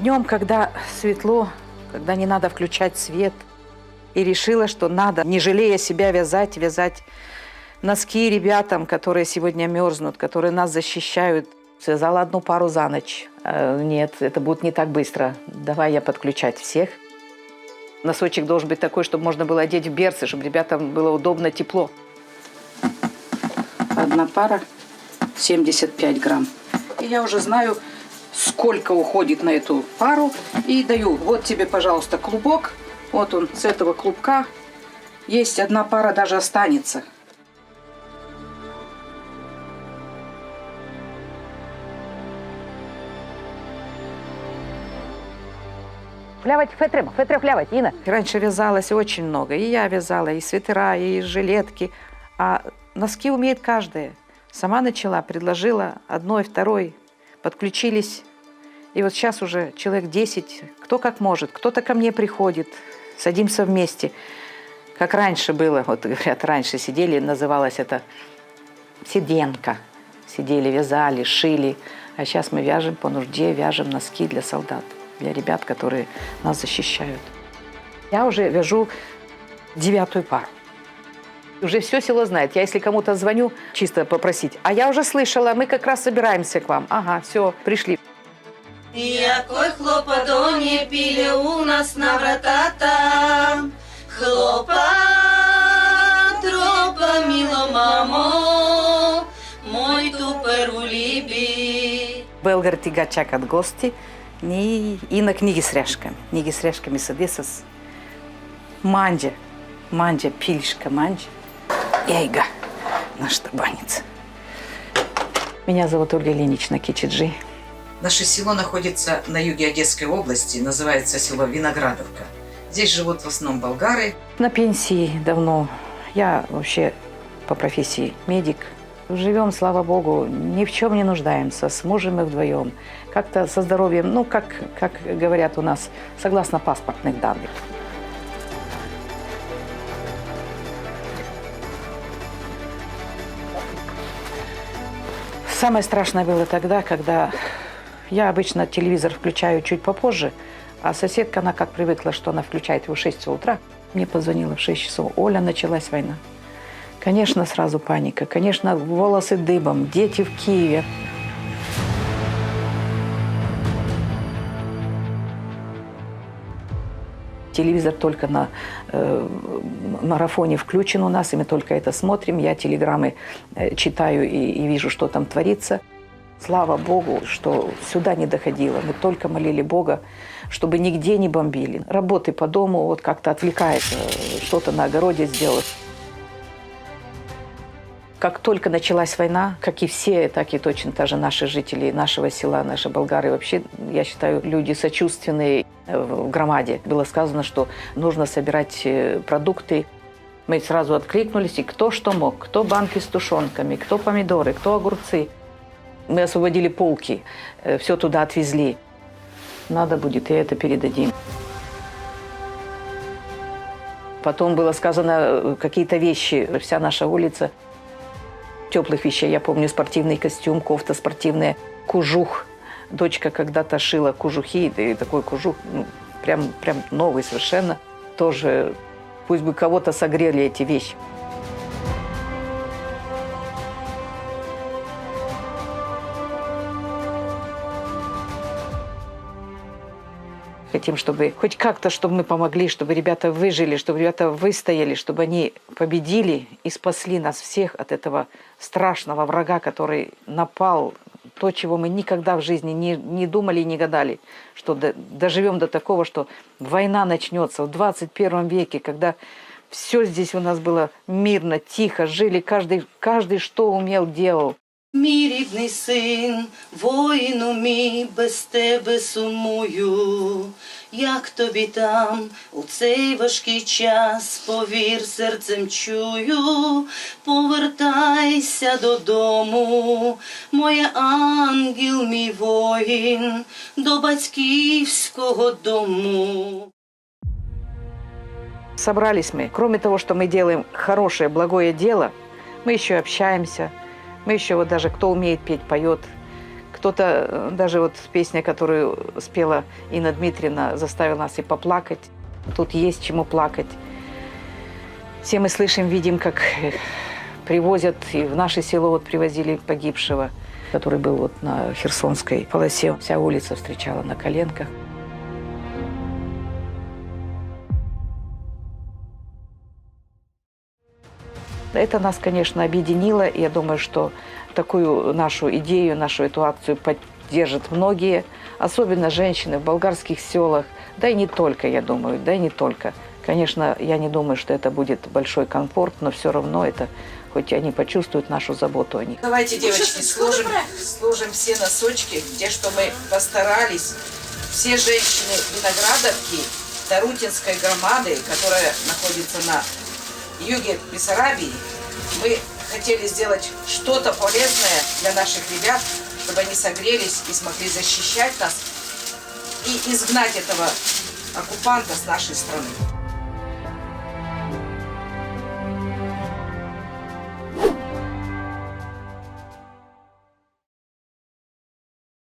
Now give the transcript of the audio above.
Днем, когда светло, когда не надо включать свет, и решила, что надо, не жалея себя, вязать, вязать носки ребятам, которые сегодня мерзнут, которые нас защищают. Связала одну пару за ночь. Э, Нет, это будет не так быстро. Давай я подключать всех. Носочек должен быть такой, чтобы можно было одеть в берцы, чтобы ребятам было удобно, тепло. Одна пара 75 грамм. И я уже знаю, сколько уходит на эту пару. И даю, вот тебе, пожалуйста, клубок. Вот он, с этого клубка есть одна пара даже останется. Плявать фе треба, фе треба плявать, Інна. Раньше вязалось очень много. И я вязала, и свитера, и жилетки. А носки умеет каждая. Сама начала, предложила одной, второй. Подключились. И вот сейчас уже человек 10, кто как может. Кто-то ко мне приходит. Садимся вместе. Как раньше было, вот говорят, раньше сидели, называлось это сиденка. Сидели, вязали, шили. А сейчас мы вяжем по нужде, вяжем носки для солдат, для ребят, которые нас защищают. Я уже вяжу девятую пару. Уже все село знает. Я если кому-то звоню, чисто попросить, а я уже слышала, мы как раз собираемся к вам. Ага, все, пришли. Ніякої хлопоту не пілі у нас на вратата. Хлопа, тропа, мило мамо, мой тупер у лібі. Белгар тига чакат гости ни и на книги с ряшками. Книги с ряшками съеса с манджа. Манджа, пилишка манджа. Яйга, наш табанец. Меня зовут Ольга Ильинична Кичиджи. Наше село находится на юге Одесской области, называется село Виноградовка. Здесь живут в основном болгары. На пенсии давно. Я вообще по профессии медик. Живем, слава богу, ни в чем не нуждаемся, с мужем мы вдвоем. Как-то со здоровьем, ну, как, как говорят у нас, согласно паспортных данных. Самое страшное было тогда, когда я обычно телевизор включаю чуть попозже, а соседка, она как привыкла, что она включает его в 6 часов утра. Мне позвонила в 6 часов. Оля, началась война. Конечно, сразу паника. Конечно, волосы дыбом, дети в Киеве. Телевизор только на э, марафоне включен у нас, и мы только это смотрим. Я телеграммы э, читаю и, и вижу, что там творится. Слава Богу, что сюда не доходило. Мы только молили Бога, чтобы нигде не бомбили. Работы по дому вот как-то отвлекает, э, что-то на огороде сделать. Как только началась война, как и все, так и точно даже наши жители нашего села, наши болгары, вообще, я считаю, люди сочувственные э, в громаде. Было сказано, что нужно собирать э, продукты. Мы сразу откликнулись, и кто что мог. Кто банки с тушенками, кто помидоры, кто огурцы. Мы освободили полки, все туда отвезли. Надо будет, и это передадим. Потом было сказано э, какие-то вещи, вся наша улица теплых вещей. Я помню спортивный костюм, кофта спортивная, кужух. Дочка когда-то шила кужухи, и такой кужух, ну, прям, прям новый совершенно. Тоже пусть бы кого-то согрели эти вещи. Хотим, чтобы хоть как-то, чтобы мы помогли, чтобы ребята выжили, чтобы ребята выстояли, чтобы они победили и спасли нас всех от этого страшного врага, который напал, то, чего мы никогда в жизни не, не думали и не гадали, что до, доживем до такого, что война начнется в 21 веке, когда все здесь у нас было мирно, тихо, жили, каждый, каждый что умел, делал. Мій рідний син, воїну мій, без тебе сумую. Як тобі там у цей важкий час, повір, серцем чую, повертайся додому, моє ангел, мій воїн, до батьківського дому. Собрались мы. Кроме того, что мы делаем хорошее, благое дело, мы еще общаемся. Мы еще вот даже кто умеет петь, поет. Кто-то, э, даже вот песня, которую спела Инна Дмитриевна, заставила нас и поплакать. Тут есть чему плакать. Все мы слышим, видим, как э, привозят, и в наше село вот привозили погибшего, который был вот на Херсонской полосе. Вся улица встречала на коленках. Это нас, конечно, объединило. и Я думаю, что такую нашу идею, нашу эту акцию поддержат многие, особенно женщины в болгарских селах, да и не только, я думаю, да и не только. Конечно, я не думаю, что это будет большой комфорт, но все равно это, хоть они почувствуют нашу заботу о них. Давайте, девочки, сложим, сложим все носочки, где что мы постарались. Все женщины Виноградовки, Тарутинской громады, которая находится на юге Бессарабии, мы хотели сделать что-то полезное для наших ребят, чтобы они согрелись и смогли защищать нас и изгнать этого оккупанта с нашей страны.